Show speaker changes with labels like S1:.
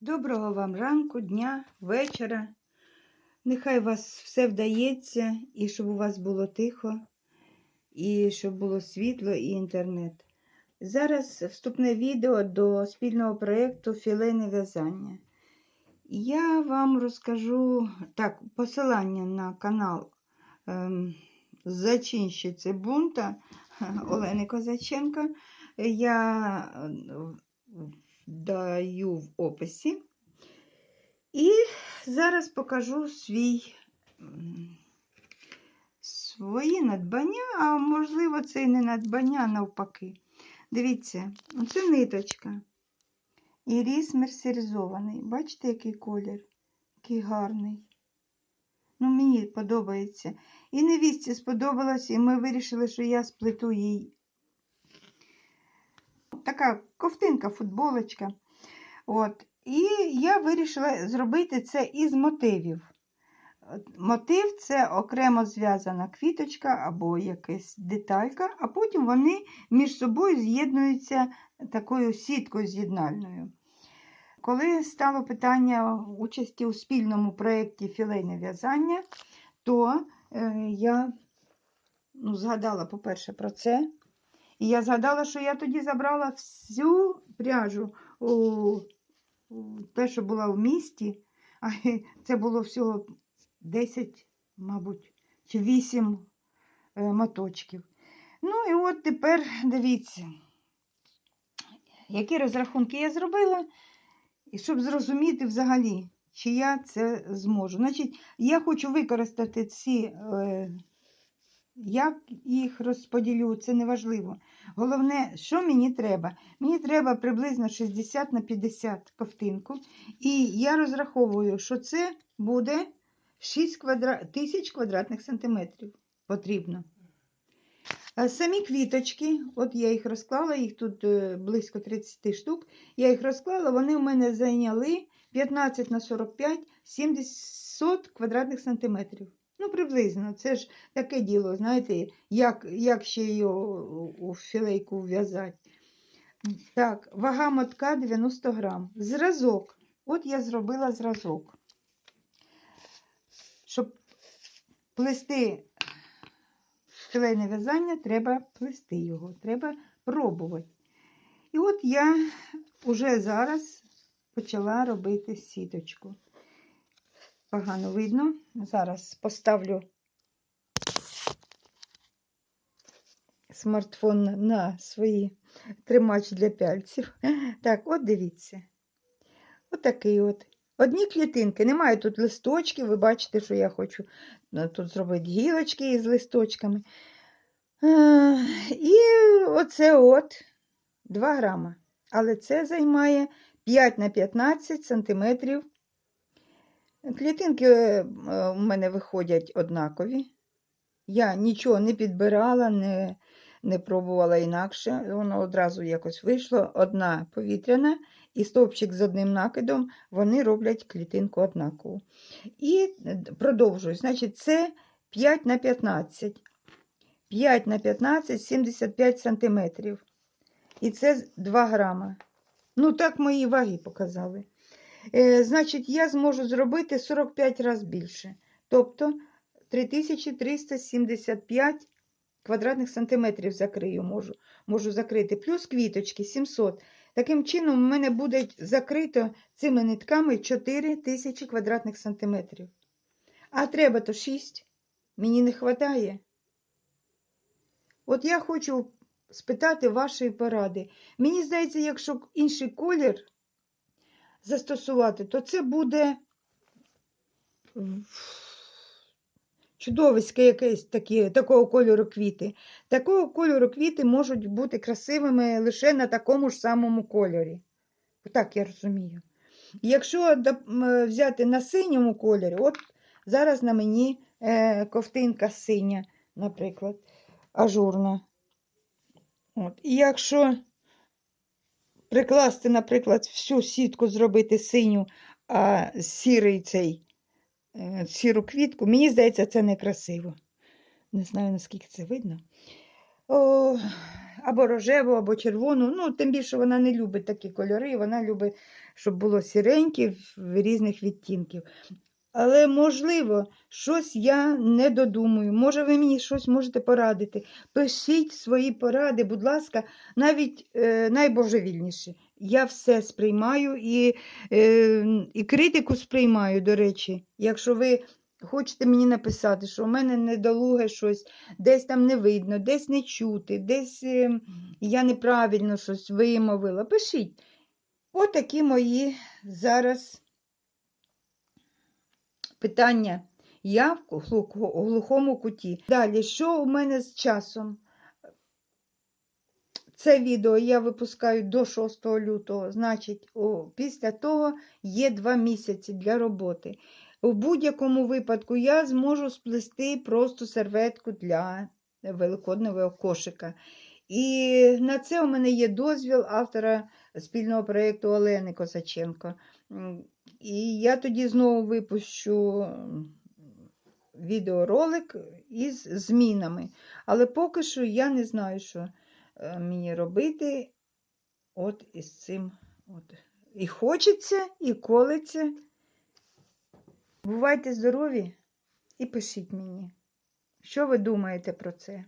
S1: Доброго вам ранку, дня, вечора. Нехай у вас все вдається, і щоб у вас було тихо, і щоб було світло і інтернет. Зараз вступне відео до спільного проєкту Філейне в'язання. Я вам розкажу так, посилання на канал ем, Зачинщиці бунта Олени Козаченка. Я е, даю в описі. І зараз покажу свій, свої надбання, а можливо, це і не надбання, а навпаки. Дивіться, оце ниточка. Іріс мерсеризований. Бачите, який колір? Який гарний. Ну, мені подобається. І невістці сподобалось, і ми вирішили, що я сплету їй така ковтинка, футболочка. От. І я вирішила зробити це із мотивів. Мотив це окремо зв'язана квіточка або якась деталька, а потім вони між собою з'єднуються такою сіткою з'єднальною. Коли стало питання участі у спільному проєкті філейне в'язання, то е, я ну, згадала, по-перше, про це. І я згадала, що я тоді забрала всю пряжу у, те, що була в місті, а це було всього 10, мабуть, чи 8 е, моточків. Ну і от тепер дивіться, які розрахунки я зробила, і щоб зрозуміти взагалі, чи я це зможу. Значить, я хочу використати ці. Е, як їх розподілю, це не важливо. Головне, що мені треба? Мені треба приблизно 60 на 50 ковтинку. І я розраховую, що це буде 6 квадра... тисяч квадратних сантиметрів потрібно. Самі квіточки, от я їх розклала, їх тут е, близько 30 штук. Я їх розклала, вони у мене зайняли 15 на 45 70 квадратних сантиметрів. Ну, приблизно, це ж таке діло, знаєте, як як ще його у філейку в'язати. Так, вага мотка 90 грам. Зразок. От я зробила зразок. Щоб плести філейне в'язання, треба плести його, треба пробувати. І от я вже зараз почала робити сіточку погано видно. Зараз поставлю смартфон на свої тримач для пяльців. Так, от дивіться. Отакий от, от. Одні клітинки. Немає тут листочків. Ви бачите, що я хочу ну, тут зробити гілочки із листочками. І оце от 2 грама. Але це займає 5 на 15 сантиметрів Клітинки е, у мене виходять однакові. Я нічого не підбирала, не не пробувала інакше. Воно одразу якось вийшло. Одна повітряна і стовпчик з одним накидом, вони роблять клітинку однакову. І е, продовжую. Значить, це 5 на 15. 5 на 15 75 сантиметрів. І це 2 грама. Ну, так мої ваги показали. Е, значить, я зможу зробити 45 разів більше. Тобто 3375 квадратних сантиметрів закрию можу можу закрити. Плюс квіточки 700. Таким чином, у мене буде закрито цими нитками 4000 квадратних сантиметрів. А треба то 6. Мені не вистачає. От я хочу спитати вашої поради. Мені здається, якщо інший колір застосувати, то це буде чудовиське якесь такі, такого кольору квіти. Такого кольору квіти можуть бути красивими лише на такому ж самому кольорі. Так я розумію. Якщо взяти на синьому кольорі, от зараз на мені е, ковтинка синя, наприклад, ажурна. От. І якщо прикласти, наприклад, всю сітку зробити синю, а сірий цей е, сіру квітку, мені здається, це некрасиво. Не знаю, наскільки це видно. О, або рожеву, або червону. Ну, тим більше вона не любить такі кольори, вона любить, щоб було сіреньке в різних відтінків. Але, можливо, щось я не додумаю. Може, ви мені щось можете порадити. Пишіть свої поради, будь ласка, навіть е, найбожевільніші. Я все сприймаю і, е, і критику сприймаю, до речі. Якщо ви хочете мені написати, що у мене недолуге щось, десь там не видно, десь не чути, десь е, я неправильно щось вимовила, пишіть. Отакі мої зараз питання. Я в глухому куті. Далі, що у мене з часом? Це відео я випускаю до 6 лютого, значить, о, після того є 2 місяці для роботи. У будь-якому випадку я зможу сплести просто серветку для великодневого кошика. І на це у мене є дозвіл автора спільного проєкту Олени Косаченко. І я тоді знову випущу відеоролик із змінами. Але поки що я не знаю, що е, мені робити от із цим. От. І хочеться, і колеться. Бувайте здорові і пишіть мені, що ви думаєте про це.